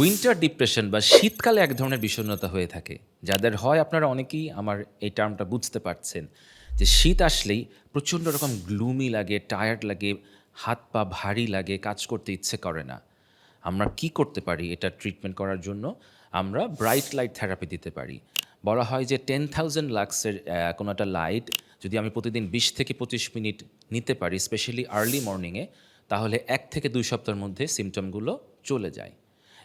Winter depression বা শীতকালে এক ধরনের বিষণ্ণতা হয়ে থাকে, যাদের হয় আপনারা অনেকেই আমার এই টার্মটা বুঝতে পারছেন, যে শীত আসলেই প্রচণ্ড রকম গ্লুমি লাগে টায়ার্ড লাগে, হাত পা ভারী লাগে, কাজ করতে ইচ্ছে করে না। আমরা কি করতে পারি এটা ট্রিটমেন্ট করার জন্য? আমরা ব্রাইট লাইট থেরাপি দিতে পারি। বলা হয় যে টেন থাউজেন্ড লাক্সের কোনো একটা লাইট যদি আমি প্রতিদিন বিশ থেকে পঁচিশ মিনিট নিতে পারি স্পেশালি আর্লি মর্নিংয়ে তাহলে এক থেকে দুই সপ্তাহের মধ্যে সিমটমগুলো চলে যায়।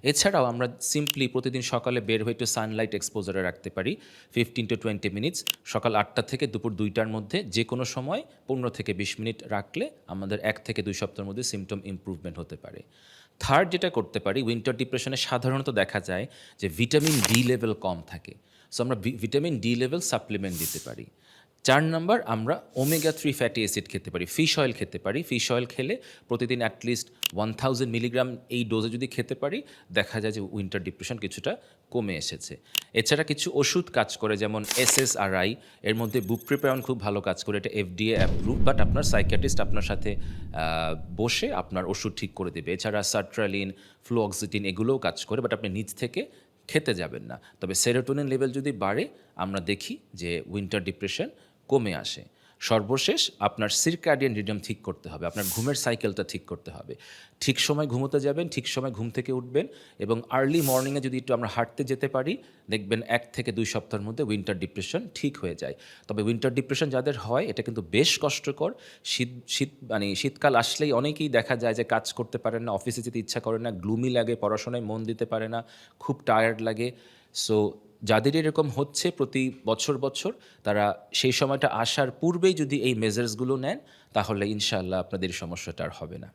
এছাড়াও আমরা সিম্পলি প্রতিদিন সকালে বের হয়ে একটু সানলাইট এক্সপোজারে রাখতে পারি ফিফটিন টু টোয়েন্টি মিনিটস সকাল আটটা থেকে দুপুর দুইটার মধ্যে যে কোনো সময় পনেরো থেকে বিশ মিনিট রাখলে আমাদের এক থেকে দুই সপ্তাহের মধ্যে সিমটম ইম্প্রুভমেন্ট হতে পারে। থার্ড যেটা করতে পারি উইন্টার ডিপ্রেশনে সাধারণত দেখা যায় যে ভিটামিন ডি লেভেল কম থাকে। সো আমরা ভিটামিন ডি লেভেল সাপ্লিমেন্ট দিতে পারি। চার নাম্বার, আমরা ওমেগা থ্রি ফ্যাটি অ্যাসিড খেতে পারি ফিশ অয়েল খেতে পারি। ফিশ অয়েল খেলে প্রতিদিন অ্যাটলিস্ট ওয়ান থাউজেন্ড মিলিগ্রাম এই ডোজে যদি খেতে পারি, দেখা যায় যে উইন্টার ডিপ্রেশন কিছুটা কমে এসেছে। এছাড়া কিছু ওষুধ কাজ করে, যেমন এসএসআরআই এর মধ্যে বুক বুপ্রিপ্রায়ন খুব ভালো কাজ করে। এটা এফডিএ অ্যাপ্রুভ বাট আপনার সাইকিয়াট্রিস্ট আপনার সাথে বসে আপনার ওষুধ ঠিক করে দেবে। এছাড়া সার্ট্রালিন ফ্লোঅক্সিটিন এগুলোও কাজ করে বাট আপনি নিজ থেকে খেতে যাবেন না। তবে সেরোটোনিন লেভেল যদি বাড়ে, আমরা দেখি যে উইন্টার ডিপ্রেশন কমে আসে। সর্বশেষ আপনার সিরকার্ডিয়ান রিডম ঠিক করতে হবে, আপনার ঘুমের সাইকেলটা ঠিক করতে হবে। ঠিক সময় ঘুমোতে যাবেন, ঠিক সময় ঘুম থেকে উঠবেন এবং আর্লি মর্নিংয়ে যদি একটু আমরা হাঁটতে যেতে পারি, দেখবেন এক থেকে দুই সপ্তাহের মধ্যে উইন্টার ডিপ্রেশন ঠিক হয়ে যায়। তবে উইন্টার ডিপ্রেশন যাদের হয়, এটা কিন্তু বেশ কষ্টকর। শীত শীত মানে শীতকাল আসলেই অনেকেই দেখা যায় যে কাজ করতে পারেন না অফিসে যেতে ইচ্ছা করে না গ্লুমি লাগে, পড়াশোনায় মন দিতে পারে না, খুব টায়ার্ড লাগে। সো যাদের এরকম হচ্ছে প্রতি বছর বছর, তারা সেই সময়টা আসার পূর্বেই যদি এই মেজার্সগুলো নেন, তাহলে ইনশাল্লাহ আপনাদের সমস্যাটা আর হবে না।